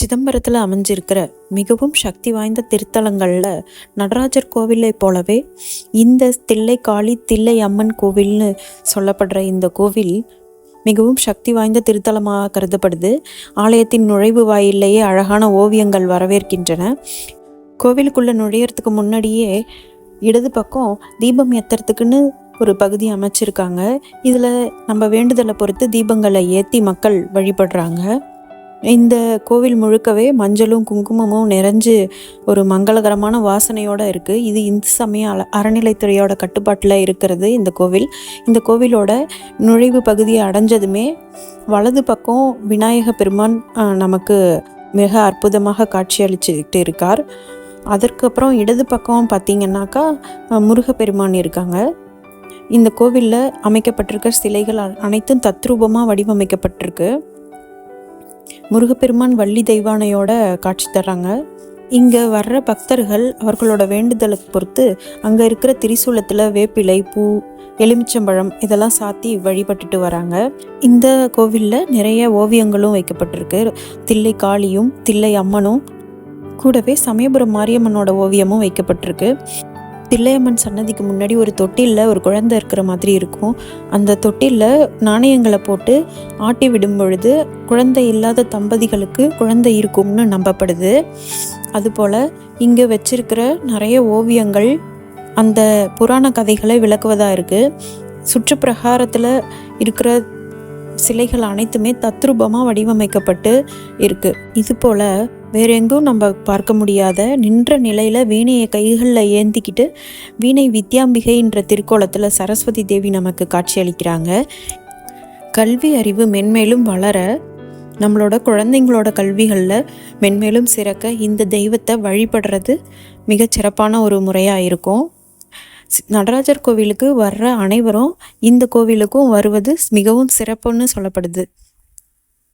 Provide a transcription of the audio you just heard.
சிதம்பரத்தில் அமைஞ்சிருக்கிற மிகவும் சக்தி வாய்ந்த திருத்தலங்களில் நடராஜர் கோவிலை போலவே இந்த தில்லை காளி தில்லை அம்மன் கோவில்னு சொல்லப்படுற இந்த கோவில் மிகவும் சக்தி வாய்ந்த திருத்தலமாக கருதப்படுது. ஆலயத்தின் நுழைவு வாயிலேயே அழகான ஓவியங்கள் வரவேற்கின்றன. கோவிலுக்குள்ளே நுழையறதுக்கு முன்னாடியே இடது பக்கம் தீபம் ஏற்றுறதுக்குன்னு ஒரு பகுதி அமைச்சிருக்காங்க. இதில் நம்ம வேண்டுதலை பொறுத்து தீபங்களை ஏற்றி மக்கள் வழிபடுறாங்க. இந்த கோவில் முழுக்கவே மஞ்சளும் குங்குமமும் நிறைஞ்சு ஒரு மங்களகரமான வாசனையோடு இருக்குது இது இந்து சமய அல அறநிலைத்துறையோட கட்டுப்பாட்டில் இருக்கிறது இந்த கோவில். இந்த கோவிலோட நுழைவு பகுதியை அடைஞ்சதுமே வலது பக்கம் விநாயக பெருமான் நமக்கு மிக அற்புதமாக காட்சியளிச்சுக்கிட்டு இருக்கார். அதற்கப்புறம் இடது பக்கம் பார்த்தீங்கன்னாக்கா முருகப்பெருமான் இருக்காங்க. இந்த கோவிலில் அமைக்கப்பட்டிருக்க சிலைகள் அனைத்தும் தத்ரூபமாக வடிவமைக்கப்பட்டிருக்கு. முருகப்பெருமான் வள்ளி தெய்வானையோட காட்சி தர்றாங்க. இங்கே வர்ற பக்தர்கள் அவர்களோட வேண்டுதலுக்கு பொறுத்து அங்கே இருக்கிற திரிசூலத்தில் வேப்பிலை பூ எலுமிச்சம்பழம் இதெல்லாம் சாத்தி வழிபட்டுட்டு வராங்க. இந்த கோவிலில் நிறைய ஓவியங்களும் வைக்கப்பட்டிருக்கு. தில்லை காளியும் தில்லை அம்மனும் கூடவே சமயபுரம் மாரியம்மனோட ஓவியமும் வைக்கப்பட்டிருக்கு. தில்லையம்மன் சன்னதிக்கு முன்னாடி ஒரு தொட்டிலில் ஒரு குழந்தை இருக்கிற மாதிரி இருக்கும். அந்த தொட்டிலில் நாணயங்களை போட்டு ஆட்டி விடும் பொழுது குழந்தை இல்லாத தம்பதிகளுக்கு குழந்தை இருக்கும்னு நம்பப்படுது. அதுபோல் இங்கே வச்சிருக்கிற நிறைய ஓவியங்கள் அந்த புராண கதைகளை விளக்குவதாக இருக்குது சுற்றுப்பிரகாரத்தில் இருக்கிற சிலைகள் அனைத்துமே தத்ரூபமாக வடிவமைக்கப்பட்டு இருக்குது இது போல் வேறெங்கும் நம்ம பார்க்க முடியாத நின்ற நிலையில் வீணையை கைகளில் ஏந்திக்கிட்டு வீணை வித்யாம்பிகைன்ற திருக்கோலத்தில் சரஸ்வதி தேவி நமக்கு காட்சியளிக்கிறாங்க. கல்வி அறிவு மென்மேலும் வளர நம்மளோட குழந்தைங்களோட கல்விகளில் மென்மேலும் சிறக்க இந்த தெய்வத்தை வழிபடுறது மிகச் சிறப்பான ஒரு முறையாக இருக்கும். நடராஜர் கோவிலுக்கு வர்ற அனைவரும் இந்த கோவிலுக்கும் வருவது மிகவும் சிறப்புன்னு சொல்லப்படுது.